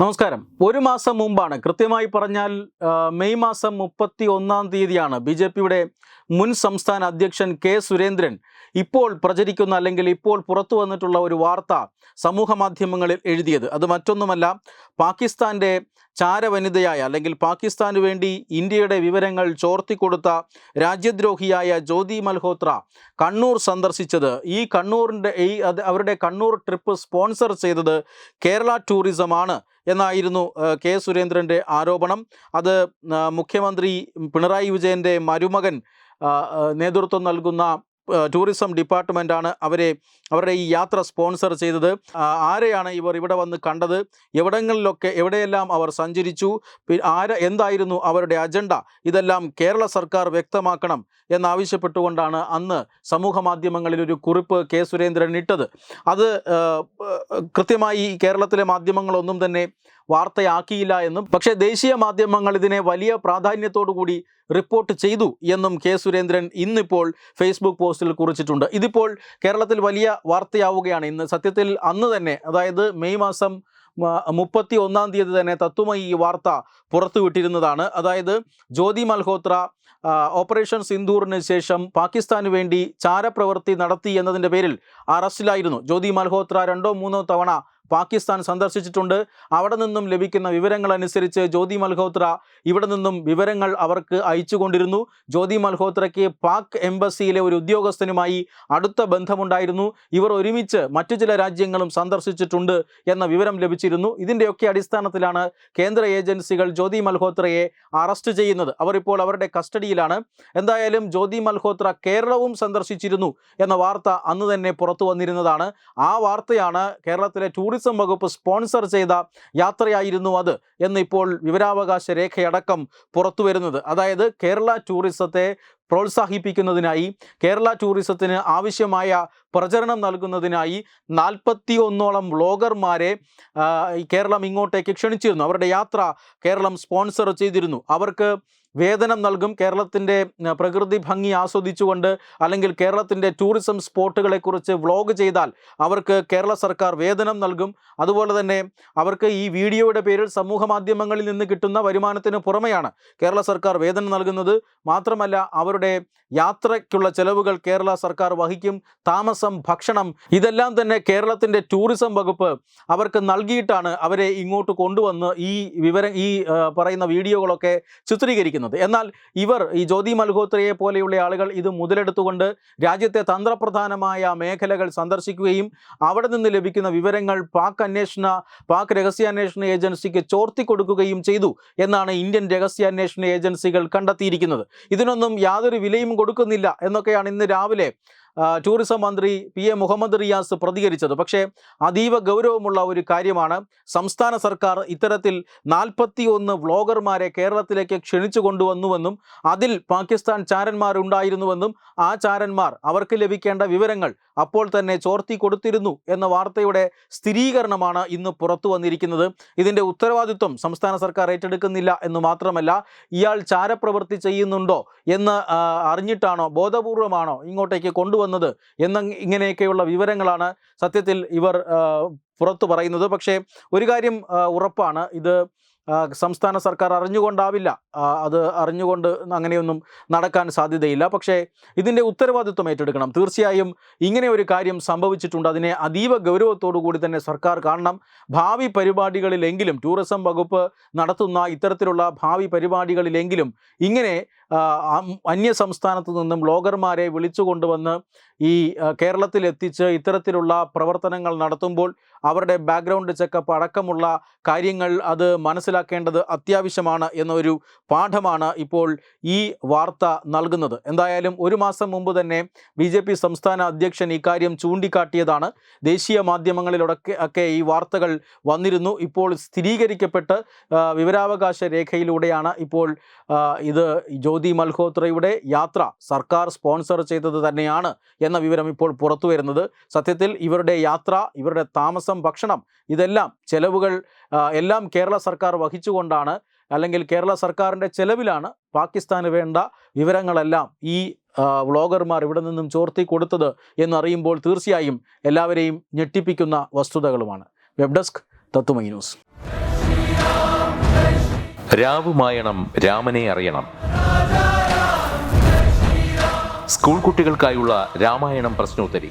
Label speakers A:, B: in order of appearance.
A: നമസ്കാരം. ഒരു മാസം മുമ്പാണ് കൃത്യമായി പറഞ്ഞാൽ മെയ് മാസം മുപ്പത്തി ഒന്നാം തീയതിയാണ് ബി ജെ പിയുടെ മുൻ സംസ്ഥാന അധ്യക്ഷൻ കെ സുരേന്ദ്രൻ ഇപ്പോൾ പ്രചരിക്കുന്ന അല്ലെങ്കിൽ ഇപ്പോൾ പുറത്തു വന്നിട്ടുള്ള ഒരു വാർത്ത സമൂഹ മാധ്യമങ്ങളിൽ എഴുതിയത്. അത് മറ്റൊന്നുമല്ല പാകിസ്ഥാന്റെ ചാരവനിതയായ അല്ലെങ്കിൽ പാകിസ്ഥാന് വേണ്ടി ഇന്ത്യയുടെ വിവരങ്ങൾ ചോർത്തി കൊടുത്ത രാജ്യദ്രോഹിയായ ജ്യോതി മൽഹോത്ര കണ്ണൂർ സന്ദർശിച്ചത്. ഈ കണ്ണൂരിന്റെ ഈ അവരുടെ കണ്ണൂർ ട്രിപ്പ് സ്പോൺസർ ചെയ്തത് കേരള ടൂറിസമാണ് എന്നായിരുന്നു കെ. സുരേന്ദ്രന്റെ ആരോപണം. അത് മുഖ്യമന്ത്രി പിണറായി വിജയന്റെ മരുമകൻ നേതൃത്വം നൽകുന്ന ടൂറിസം ഡിപ്പാർട്ട്മെന്റാണ് അവരെ അവരുടെ ഈ യാത്ര സ്പോൺസർ ചെയ്തത്. ആരെയാണ് ഇവർ ഇവിടെ വന്ന് കണ്ടത്? എവിടങ്ങളിലൊക്കെ എവിടെയെല്ലാം അവർ സഞ്ചരിച്ചു? ആര എന്തായിരുന്നു അവരുടെ അജണ്ട? ഇതെല്ലാം കേരള സർക്കാർ വ്യക്തമാക്കണം എന്നാവശ്യപ്പെട്ടുകൊണ്ടാണ് അന്ന് സമൂഹ മാധ്യമങ്ങളിൽ ഒരു കുറിപ്പ് കെ സുരേന്ദ്രൻ ഇട്ടത്. അത് കൃത്യമായി കേരളത്തിലെ മാധ്യമങ്ങളൊന്നും തന്നെ വാർത്തയാക്കിയില്ല എന്നും പക്ഷേ ദേശീയ മാധ്യമങ്ങൾ ഇതിനെ വലിയ പ്രാധാന്യത്തോടുകൂടി റിപ്പോർട്ട് ചെയ്തു എന്നും കെ സുരേന്ദ്രൻ ഇന്നിപ്പോൾ ഫേസ്ബുക്ക് പോസ്റ്റിൽ കുറിച്ചിട്ടുണ്ട്. ഇതിപ്പോൾ കേരളത്തിൽ വലിയ വാർത്തയാവുകയാണ്. ഇന്ന് സത്യത്തിൽ അന്ന് തന്നെ അതായത് മെയ് മാസം മുപ്പത്തി ഒന്നാം തീയതി തന്നെ തത്വമയി ഈ വാർത്ത പുറത്തുവിട്ടിരുന്നതാണ്. അതായത് ജ്യോതി മൽഹോത്ര ഓപ്പറേഷൻ സിന്ദൂറിന് ശേഷം പാകിസ്ഥാന് വേണ്ടി ചാരപ്രവൃത്തി നടത്തി എന്നതിന്റെ പേരിൽ അറസ്റ്റിലായിരുന്നു. ജ്യോതി മൽഹോത്ര രണ്ടോ മൂന്നോ തവണ പാകിസ്ഥാൻ സന്ദർശിച്ചിട്ടുണ്ട്. അവിടെ നിന്നും ലഭിക്കുന്ന വിവരങ്ങൾ അനുസരിച്ച് ജ്യോതി മൽഹോത്ര ഇവിടെ നിന്നും വിവരങ്ങൾ അവർക്ക് അയച്ചുകൊണ്ടിരുന്നു. ജ്യോതി മൽഹോത്രയ്ക്ക് പാക് എംബസിയിലെ ഒരു ഉദ്യോഗസ്ഥനുമായി അടുത്ത ബന്ധമുണ്ടായിരുന്നു. ഇവർ ഒരുമിച്ച് മറ്റു ചില രാജ്യങ്ങളും സന്ദർശിച്ചിട്ടുണ്ട് എന്ന വിവരം ലഭിച്ചിരുന്നു. ഇതിന്റെയൊക്കെ അടിസ്ഥാനത്തിലാണ് കേന്ദ്ര ഏജൻസികൾ ജ്യോതി മൽഹോത്രയെ അറസ്റ്റ് ചെയ്യുന്നത്. അവർ ഇപ്പോൾ അവരുടെ കസ്റ്റഡിയിലാണ്. എന്തായാലും ജ്യോതി മൽഹോത്ര കേരളവും സന്ദർശിച്ചിരുന്നു എന്ന വാർത്ത അന്ന് തന്നെ പുറത്തു വന്നിരുന്നതാണ്. ആ വാർത്തയാണ് കേരളത്തിലെ ടൂറിസം വകുപ്പ് സ്പോൺസർ ചെയ്ത യാത്രയായിരുന്നു അത് എന്ന് ഇപ്പോൾ വിവരാവകാശ രേഖയടക്കം പുറത്തു വരുന്നത്. അതായത് കേരള ടൂറിസത്തെ പ്രോത്സാഹിപ്പിക്കുന്നതിനായി കേരള ടൂറിസത്തിന് ആവശ്യമായ പ്രചരണം നൽകുന്നതിനായി നാൽപ്പത്തി ഒന്നോളം വ്ളോഗർമാരെ കേരളം ഇങ്ങോട്ടേക്ക് ക്ഷണിച്ചിരുന്നു. അവരുടെ യാത്ര കേരളം സ്പോൺസർ ചെയ്തിരുന്നു. അവർക്ക് വേതനം നൽകും. കേരളത്തിന്റെ പ്രകൃതി ഭംഗി ആസ്വദിച്ചുകൊണ്ട് അല്ലെങ്കിൽ കേരളത്തിന്റെ ടൂറിസം സ്പോട്ടുകളെക്കുറിച്ച് വ്ളോഗ് ചെയ്താൽ അവർക്ക് കേരള സർക്കാർ വേതനം നൽകും. അതുപോലെ തന്നെ അവർക്ക് ഈ വീഡിയോയുടെ പേരിൽ സമൂഹ മാധ്യമങ്ങളിൽ നിന്ന് കിട്ടുന്ന വരുമാനത്തിന് പുറമെയാണ് കേരള സർക്കാർ വേതനം നൽകുന്നത്. മാത്രമല്ല അവരുടെ യാത്രയ്ക്കുള്ള ചെലവുകൾ കേരള സർക്കാർ വഹിക്കും. താമസം ഭക്ഷണം ഇതെല്ലാം തന്നെ കേരളത്തിന്റെ ടൂറിസം വകുപ്പ് അവർക്ക് നൽകിയിട്ടാണ് അവരെ ഇങ്ങോട്ട് കൊണ്ടുവന്ന് ഈ വിവരം ഈ പറയുന്ന വീഡിയോകളൊക്കെ ചിത്രീകരിക്കുന്നത്. എന്നാൽ ഇവർ ഈ ജ്യോതി മൽഹോത്രയെ പോലെയുള്ള ആളുകൾ ഇത് മുതലെടുത്തുകൊണ്ട് രാജ്യത്തെ തന്ത്രപ്രധാനമായ മേഖലകൾ സന്ദർശിക്കുകയും അവിടെ നിന്ന് ലഭിക്കുന്ന വിവരങ്ങൾ പാക് അന്വേഷണ പാക് രഹസ്യാന്വേഷണ ഏജൻസിക്ക് ചോർത്തി കൊടുക്കുകയും ചെയ്തു എന്നാണ് ഇന്ത്യൻ രഹസ്യാന്വേഷണ ഏജൻസികൾ കണ്ടെത്തിയിരിക്കുന്നത്. ഇതിനൊന്നും യാതൊരു വിലയും കൊടുക്കുന്നില്ല എന്നൊക്കെയാണ് ഇന്ന് രാവിലെ ടൂറിസം മന്ത്രി പി എ മുഹമ്മദ് റിയാസ് പ്രതികരിച്ചത്. പക്ഷേ അതീവ ഗൗരവമുള്ള ഒരു കാര്യമാണ്. സംസ്ഥാന സർക്കാർ ഇത്തരത്തിൽ നാൽപ്പത്തി ഒന്ന് വ്ളോഗർമാരെ കേരളത്തിലേക്ക് ക്ഷണിച്ചു കൊണ്ടുവന്നുവെന്നും അതിൽ പാകിസ്ഥാൻ ചാരന്മാരുണ്ടായിരുന്നുവെന്നും ആ ചാരന്മാർ അവർക്ക് ലഭിക്കേണ്ട വിവരങ്ങൾ അപ്പോൾ തന്നെ ചോർത്തി കൊടുത്തിരുന്നു എന്ന വാർത്തയുടെ സ്ഥിരീകരണമാണ് ഇന്ന് പുറത്തു വന്നിരിക്കുന്നത്. ഇതിന്റെ ഉത്തരവാദിത്വം സംസ്ഥാന സർക്കാർ ഏറ്റെടുക്കുന്നില്ല എന്ന് മാത്രമല്ല ഇയാൾ ചാരപ്രവൃത്തി ചെയ്യുന്നുണ്ടോ എന്ന് അറിഞ്ഞിട്ടാണോ ബോധപൂർവമാണോ ഇങ്ങോട്ടേക്ക് കൊണ്ടുവന്നത് എന്ന ഇങ്ങനെയൊക്കെയുള്ള വിവരങ്ങളാണ് സത്യത്തിൽ ഇവർ പുറത്തു പറയുന്നത്. പക്ഷേ ഒരു കാര്യം ഉറപ്പാണ്. ഇത് സംസ്ഥാന സർക്കാർ അറിഞ്ഞുകൊണ്ടാവില്ല. അത് അറിഞ്ഞുകൊണ്ട് അങ്ങനെയൊന്നും നടക്കാൻ സാധ്യതയില്ല. പക്ഷേ ഇതിന്റെ ഉത്തരവാദിത്വം ഏറ്റെടുക്കണം. തീർച്ചയായും ഇങ്ങനെ ഒരു കാര്യം സംഭവിച്ചിട്ടുണ്ട്. അതിനെ അതീവ ഗൗരവത്തോടു കൂടി തന്നെ സർക്കാർ കാണണം. ഭാവി പരിപാടികളിലെങ്കിലും ടൂറിസം വകുപ്പ് നടത്തുന്ന ഇത്തരത്തിലുള്ള ഭാവി പരിപാടികളിലെങ്കിലും ഇങ്ങനെ അന്യ സംസ്ഥാനത്തു നിന്നും ബ്ലോഗർമാരെ വിളിച്ചു കൊണ്ടുവന്ന് ഈ കേരളത്തിലെത്തിച്ച് ഇത്തരത്തിലുള്ള പ്രവർത്തനങ്ങൾ നടത്തുമ്പോൾ അവരുടെ ബാക്ക്ഗ്രൗണ്ട് ചെക്കപ്പ് അടക്കമുള്ള കാര്യങ്ങൾ അത് മനസ്സിലാക്കേണ്ടത് അത്യാവശ്യമാണ് എന്നൊരു പാഠമാണ് ഇപ്പോൾ ഈ വാർത്ത നൽകുന്നത്. എന്തായാലും ഒരു മാസം മുമ്പ് തന്നെ ബി ജെ പി സംസ്ഥാന അധ്യക്ഷൻ ഇക്കാര്യം ചൂണ്ടിക്കാട്ടിയതാണ്. ദേശീയ മാധ്യമങ്ങളിലൊക്കെ ഒക്കെ ഈ വാർത്തകൾ വന്നിരുന്നു. ഇപ്പോൾ സ്ഥിരീകരിക്കപ്പെട്ട് വിവരാവകാശ രേഖയിലൂടെയാണ് ഇപ്പോൾ ഇത് ജ്യോതി മൽഹോത്രയുടെ യാത്ര സർക്കാർ സ്പോൺസർ ചെയ്തത് തന്നെയാണ് എന്ന വിവരം ഇപ്പോൾ പുറത്തു വരുന്നത് സത്യത്തിൽ ഇവരുടെ യാത്ര ഇവരുടെ താമസം ഭക്ഷണം ഇതെല്ലാം ചെലവുകൾ എല്ലാം കേരള സർക്കാർ വഹിച്ചുകൊണ്ടാണ് അല്ലെങ്കിൽ കേരള സർക്കാരിന്റെ ചെലവിലാണ് പാകിസ്ഥാന് വേണ്ട വിവരങ്ങളെല്ലാം ഈ വ്ളോഗർമാർ ഇവിടെ നിന്നും ചോർത്തി കൊടുത്തത് എന്നറിയുമ്പോൾ തീർച്ചയായും എല്ലാവരെയും ഞെട്ടിപ്പിക്കുന്ന വസ്തുതകളുമാണ്. Web desk Tatwamayi news.
B: രാവുമായണം രാമനെ അറിയണം. സ്കൂൾ കുട്ടികൾക്കായുള്ള രാമായണം പ്രശ്നോത്തരി